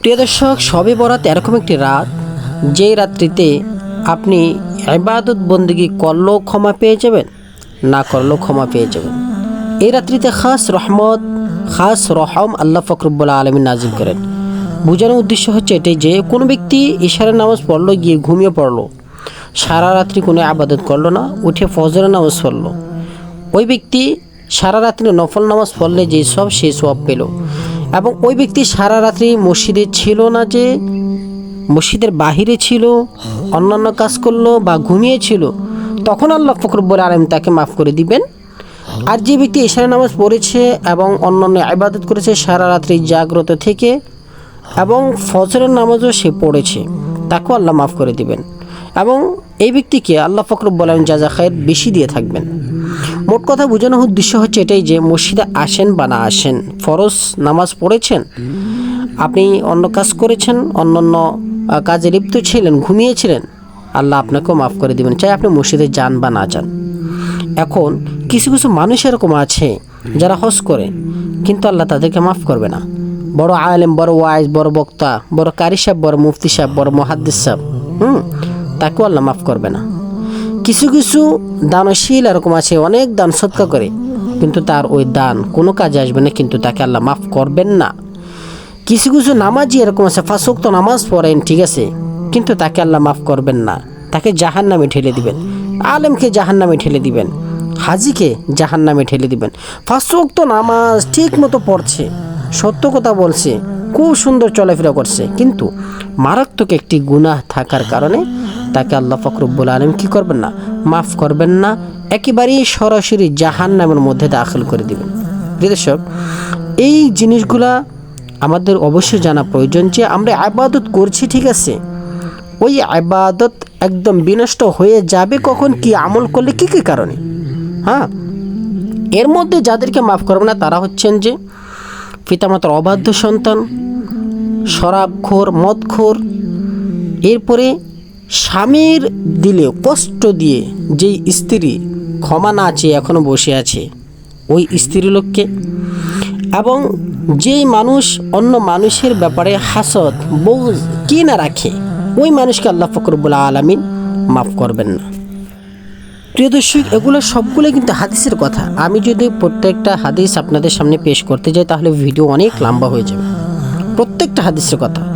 প্রিয় দর্শক, সবে বরাত এরকম একটি রাত, যেই রাত্রিতে আপনি ইবাদত বন্দিগি করলেও ক্ষমা পেয়ে যাবেন, না করলেও ক্ষমা পেয়ে যাবেন। এই রাত্রিতে খাস রহমত, খাস রহম আল্লাহ ফকরবুল্লা আলমী নাজিল করেন। বোঝানোর উদ্দেশ্য হচ্ছে এটাই যে, কোনো ব্যক্তি ইশারের নামাজ পড়ল, গিয়ে ঘুমিয়ে পড়ল, সারা রাত্রি কোনো আবাদত করল না, উঠে ফজরের নামাজ পড়ল। ওই ব্যক্তি সারা রাত্রি নফল নামাজ পড়লে যে সব, সে সব পেল। এবং ওই ব্যক্তি সারা রাত্রি মসজিদে ছিল না যে, মসজিদের বাহিরে ছিল, অন্যান্য কাজ করল বা ঘুমিয়েছিল, তখন আল্লাহ ফকরবুল আলম তাকে মাফ করে দিবেন। আর যে ব্যক্তি এশারা নামাজ পড়েছে এবং অন্যান্য আবাদত করেছে, সারা রাত্রি জাগ্রত থেকে এবং ফজরের নামাজও সে পড়েছে, তাকেও আল্লাহ মাফ করে দিবেন। এবং এই ব্যক্তিকে আল্লাহ ফকরব বলেন যাজা খায়ের বেশি দিয়ে থাকবেন। মোট কথা বোঝানোর উদ্দেশ্য হচ্ছে এটাই যে মসজিদে আসেন বা না আসেন, ফরজ নামাজ পড়েছেন? আপনি অন্য কাজ করেছেন অন্য অন্য কাজে লিপ্ত ছিলেন, ঘুমিয়েছিলেন? আল্লাহ আপনাকেও মাফ করে দিবেন। চাই আপনি মসজিদে যান বা না যান। এখন কিছু কিছু মানুষ এরকম আছে যারা হজ করে, কিন্তু আল্লাহ তাদেরকে মাফ করবে না। বড় আলেম, বড় ওয়াইজ, বড় বক্তা, বড় কারি সাহেব, বড় মুফতি সাহেব, বড় মহাদ্দিস সাহেব, হুম, তাকেও আল্লাহ মাফ করবে না। কিছু কিছু দানশীল এরকম আছে, অনেক দান সৎকা করে, কিন্তু তার ওই দান কোনো কাজে আসবে না, কিন্তু তাকে আল্লাহ মাফ করবেন না। কিছু কিছু নামাজি এরকম আছে ফাঁসক তো নামাজ পড়েন, ঠিক আছে, কিন্তু তাকে আল্লাহ মাফ করবেন না। তাকে জাহান নামে ঠেলে দিবেন, আলেমকে জাহান নামে ঠেলে দিবেন, হাজিকে জাহান নামে ঠেলে দিবেন। ফাঁসক তো নামাজ ঠিক মতো পড়ছে, সত্য কথা বলছে, খুব সুন্দর চলাফেরা করছে, কিন্তু মারাত্মক একটি গুনাহ থাকার কারণে তাকে আল্লাহ ফকরব্বুল আলম কি করবেন না? মাফ করবেন না, একেবারেই সরাসরি জাহান নামের মধ্যে দাখিল করে দিবেন। দর্শক, এই জিনিসগুলা আমাদের অবশ্যই জানা প্রয়োজন যে আমরা আবাদত করছি, ঠিক আছে? ওই আবাদত একদম বিনষ্ট হয়ে যাবে কখন, কি আমল করলে, কি কি কারণে? হ্যাঁ? এর মধ্যে যাদেরকে মাফ করবে না, তারা হচ্ছেন যে পিতামাতার অবাধ্য সন্তান, শরাবখোর, মদখোর। এরপরে স্বামীর দিলে কষ্ট দিয়ে যেই স্ত্রী ক্ষমা না চেয়ে এখনও বসে আছে, ওই স্ত্রী লোককে। এবং যেই মানুষ অন্য মানুষের ব্যাপারে হাসত, বোঝ কি না রাখে, ওই মানুষকে আল্লাহ ফকরবুল্লা আলমিন মাফ করবেন না। প্রিয় দর্শক, এগুলো সবগুলো কিন্তু হাদিসের কথা। আমি যদি প্রত্যেকটা হাদিস আপনাদের সামনে পেশ করতে যাই, তাহলে ভিডিও অনেক লম্বা হয়ে যাবে। প্রত্যেকটা হাদিসের কথা।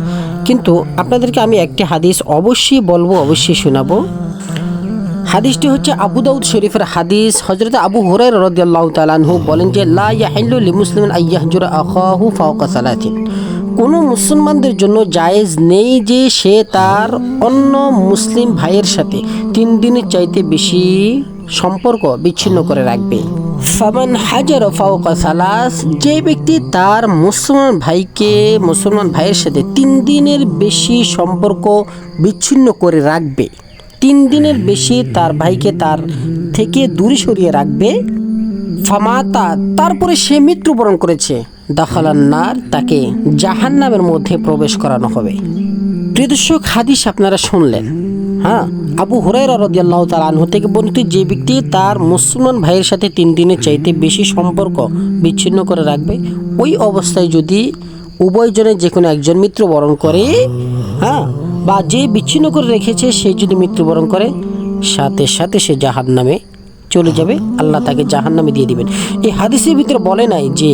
কিন্তু আপনাদেরকে আমি একটি হাদিস অবশ্যই বলব, অবশ্যই শোনাবো। হাদিসটি হচ্ছে আবু দাউদ শরীফের হাদিস। হজরত আবু হুরাই রদিয়াল্লাহ তালানহু বলেন যে, লা ইয়াহিল্লু লি মুসলিমিন আইয়াহজুর আখাহু ফাওকা সালাতিন। কোনো মুসলমানদের জন্য জায়েজ নেই যে সে তার অন্য মুসলিম ভাইয়ের সাথে তিন দিনের চাইতে বেশি সম্পর্ক বিচ্ছিন্ন করে রাখবে। ফামান হাজার ফাওকা সালাস, যে ব্যক্তি তার মুসলমান ভাইকে, মুসলমান ভাইয়ের সাথে তিন দিনের বেশি সম্পর্ক বিচ্ছিন্ন করে রাখবে। তিন দিনের বেশি তার ভাইকে তার থেকে দূরে সরিয়ে রাখবে। ফামাতা তারপরে সে মৃত্যুবরণ করেছে। দখলান্নার তাকে জাহান্নামের মধ্যে প্রবেশ করানো হবে। প্রিয়দর্শক হাদিস আপনারা শুনলেন। হ্যাঁ আবু হুরাইরা রাদিয়াল্লাহু তাআলা আনহু থেকে বর্ণিত যে ব্যক্তি তার মুসলমান ভাইয়ের সাথে তিন দিনের চাইতে বেশি সম্পর্ক বিচ্ছিন্ন করে রাখবে, ওই অবস্থায় যদি উভয়জনের যে কোনো একজন মৃত্যুবরণ করে হ্যাঁ বা যে বিচ্ছিন্ন করে রেখেছে, সে যদি মৃত্যুবরণ করে, সাথে সাথে সে জাহান নামে চলে যাবে। আল্লাহ তাকে জাহান নামে দিয়ে দিবেন। এই হাদিসের ভিতরে বলে নাই যে,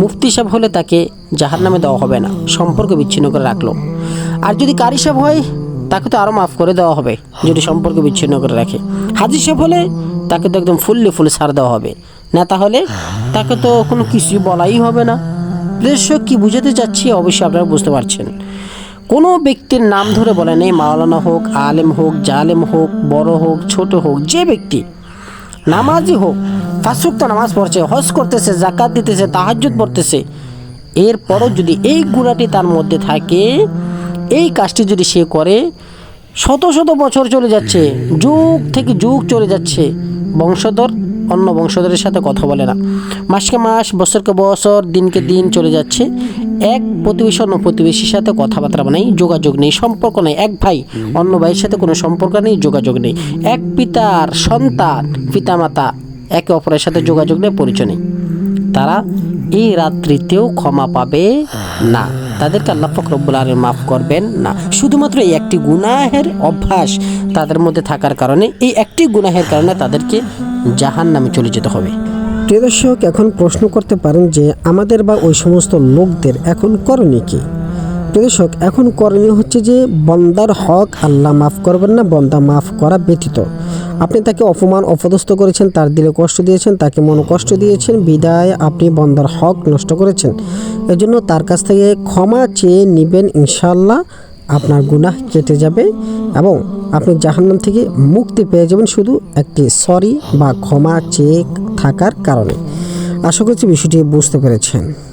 মুফতি সাহেব হলে তাকে জাহান নামে দেওয়া হবে না, সম্পর্ক বিচ্ছিন্ন করে রাখল। আর যদি কারি সাহেব হয়, তাকে তো আরও মাফ করে দেওয়া হবে, যদি সম্পর্ক বিচ্ছিন্ন করে রাখে। হাজির সাহেব হলে তাকে তো একদম ফুললে ফুল সার দেওয়া হবে। না তাহলে তাকে তো কোনো কিছুই বলাই হবে না। দর্শক কি বুঝাতে চাচ্ছি, অবশ্যই আপনারা বুঝতে পারছেন। কোনো ব্যক্তির নাম ধরে বলে নেই, মাওলানা হোক, আলেম হোক, জালেম হোক, বড় হোক, ছোট হোক, যে ব্যক্তি। নামাজি হোক ফাঁসুক তো নামাজ পড়ছে, হজ করতেছে, জাকাত দিতেছে, তাহাজ্জুদ পড়তেছে, এরপরও যদি এই গুণাটি তার মধ্যে থাকে এই কাজটি যদি সে করে, শত শত বছর চলে যাচ্ছে, যুগ থেকে যুগ চলে যাচ্ছে, বংশধর অন্য বংশধরের সাথে কথা বলে না। মাসকে মাস, বছরকে বছর, দিনকে দিন চলে যাচ্ছে। এক প্রতিবেশী অন্য প্রতিবেশীর সাথে কথাবার্তা নেই, যোগাযোগ নেই, সম্পর্ক নেই। এক ভাই অন্য ভাইয়ের সাথে কোনো সম্পর্ক নেই, যোগাযোগ নেই। এক পিতার সন্তান, পিতামাতা একে অপরের সাথে যোগাযোগ নেই, পরিচয় নেই। তারা এই রাত্রিতেও ক্ষমা পাবে না। তাদেরকে আল্লাহ ফকরবুল আলম মাফ করবেন না। শুধুমাত্র এই একটি গুনাহের অভ্যাস তাদের মধ্যে থাকার কারণে, এই একটি গুনাহের কারণে তাদেরকে জাহান নামে চলে যেতে হবে। প্রিয় দর্শক, এখন প্রশ্ন করতে পারেন যে, আমাদের বা ওই সমস্ত লোকদের এখন করণীয় কি? দর্শক, এখন করণীয় হচ্ছে যে, বন্দার হক আল্লাহ মাফ করবেন না, বন্দা মাফ করা ব্যতীত। আপনি তাকে অপমান অপদস্থ করেছেন, তার দিলে কষ্ট দিয়েছেন, তাকে মন কষ্ট দিয়েছেন, বিদায় আপনি বন্দার হক নষ্ট করেছেন। এজন্য তার কাছ থেকে ক্ষমা চেয়ে নেবেন ইনশাল্লাহ আপনার গুনাহ কেটে যাবে এবং আপনি জাহান্নাম থেকে মুক্তি পেয়ে যাবেন শুধু একটি সরি বা ক্ষমা চেয়ে থাকার কারণে। আশা করছি বিষয়টি বুঝতে পেরেছেন।